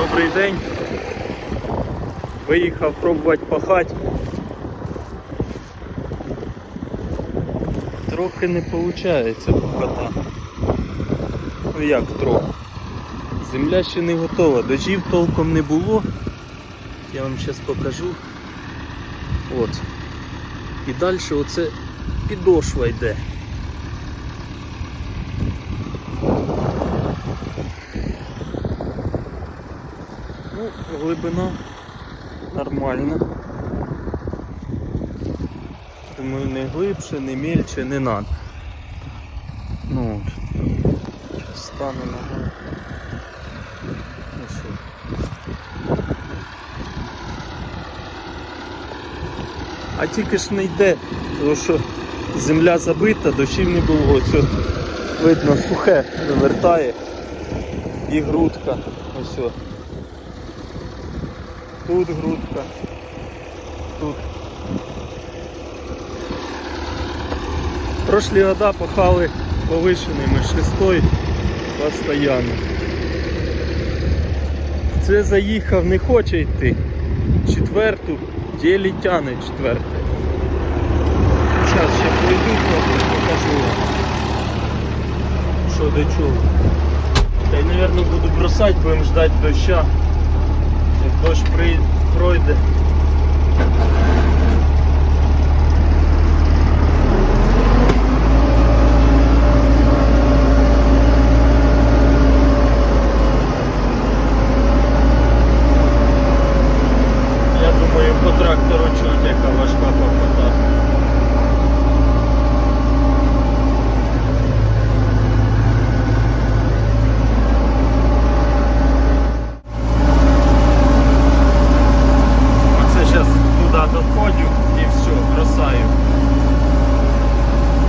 Добрий день. Виїхав пробувати пахати. Трохи не виходить пахота. Ну як трохи? Земля ще не готова, дождів толком не було. Я вам зараз покажу. От. І далі оце підошва йде. Ну, глибина нормальна. Думаю, не глибше, не мельче, не надо. Ну от. Щас стану. Ну що. А тільки ж не йде, тому що земля забита, дощів не було. Ось видно сухе вивертає і грудка. Ось. Тут грудка. Тут. Прошлі года пахали повишеними шестой постоянно. Це заїхав, не хоче йти. Четверту, ділі тяне четверту. Зараз ще пройду покажу вам. Що до чого. Та й, мабуть, буду бросати, будемо ждати доща. Як дощ пройде. Я думаю, по трактору чуть, яка важка пахота. Оце зараз туди доходжу і все, бросаю.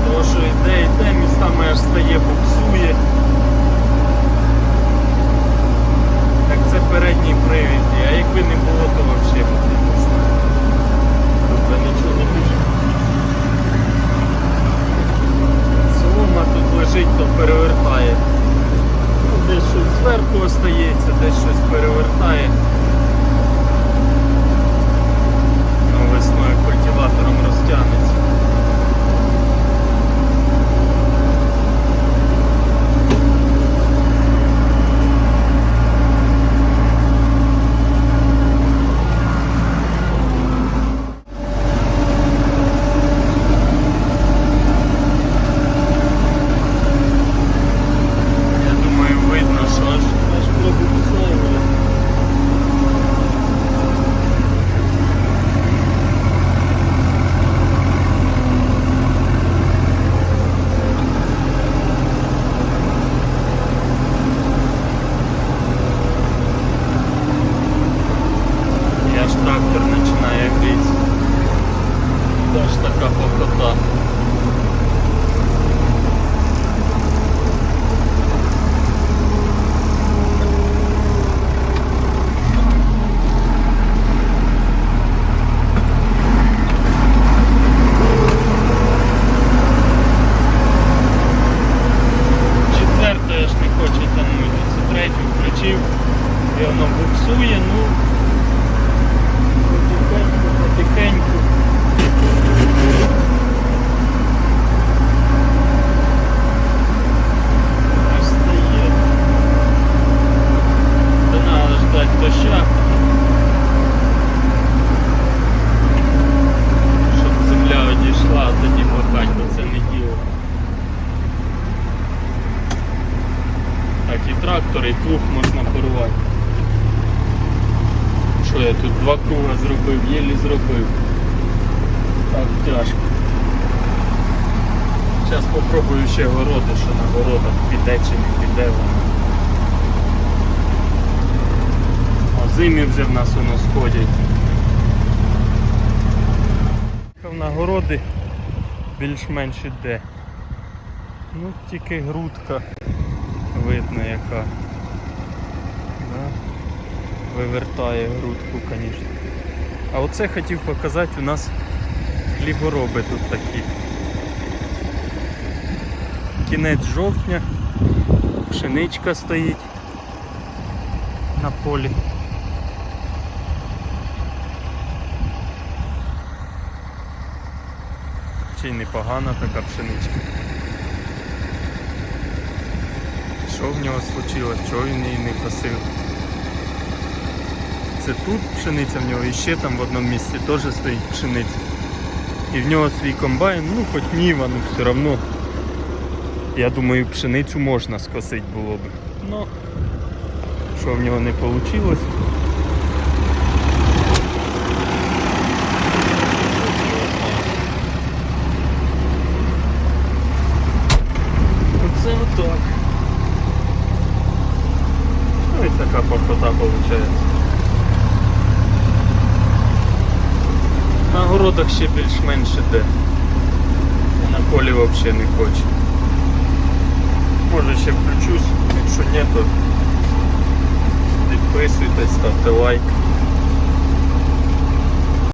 Тому що йде, йде, містами аж стає, буксує. Трактор, і плуг можна порвати. Що я тут два круга зробив, єлі зробив. Так тяжко. Зараз попробую ще городи, що на городах піде чи не піде воно. А зимі вже в нас воно сходять. На городи більш-менш іде. Ну тільки грудка видно яка. Да? Вивертає грудку, звісно. А оце хотів показати у нас хлібороби тут такі. Кінець жовтня, пшеничка стоїть. на полі. Чи непогана така пшеничка. Що в нього случилось, чого він її не косив? Це тут пшениця в нього і ще там в одному місці теж стоїть пшениця. І в нього свій комбайн, ну хоч ніва, ну все одно. Я думаю, пшеницю можна скосити було б. Ну, що в нього не вийшло. Оце отак. І така пахота виходить. На городах ще більш-менш іде. На полі взагалі не хоче. Може ще включусь, якщо ні, то підписуйтесь, ставте лайк.